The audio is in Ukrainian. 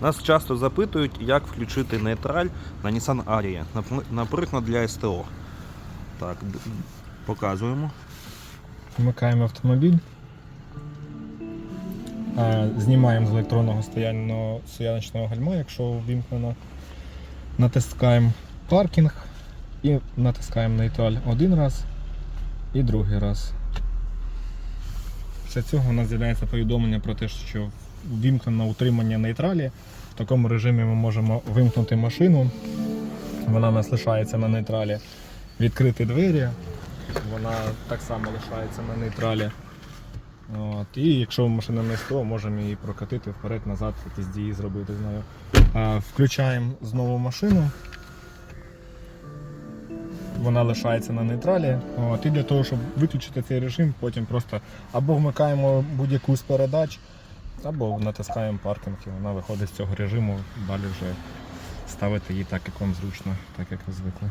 Нас часто запитують, як включити нейтраль на Nissan Ariya, наприклад, для СТО. Так, показуємо. Вмикаємо автомобіль. Знімаємо з електронного стоянного стояночного гальма, якщо ввімкнено. Натискаємо паркінг і натискаємо нейтраль один раз і другий раз. Після цього у нас з'являється повідомлення про те, що ввімкнено утримання нейтралі. В такому режимі ми можемо вимкнути машину. Вона у лишається на нейтралі. Відкрити двері, вона так само лишається на нейтралі. От. І якщо машина не СТО, можемо її прокатити вперед-назад, якісь дії зробити з нею. Включаємо знову машину. Вона лишається на нейтралі. От. І для того, щоб виключити цей режим, потім просто або вмикаємо будь-яку з передач, або натискаємо паркінг, і вона виходить з цього режиму, далі вже ставити її так, як вам зручно, так як ви звикли.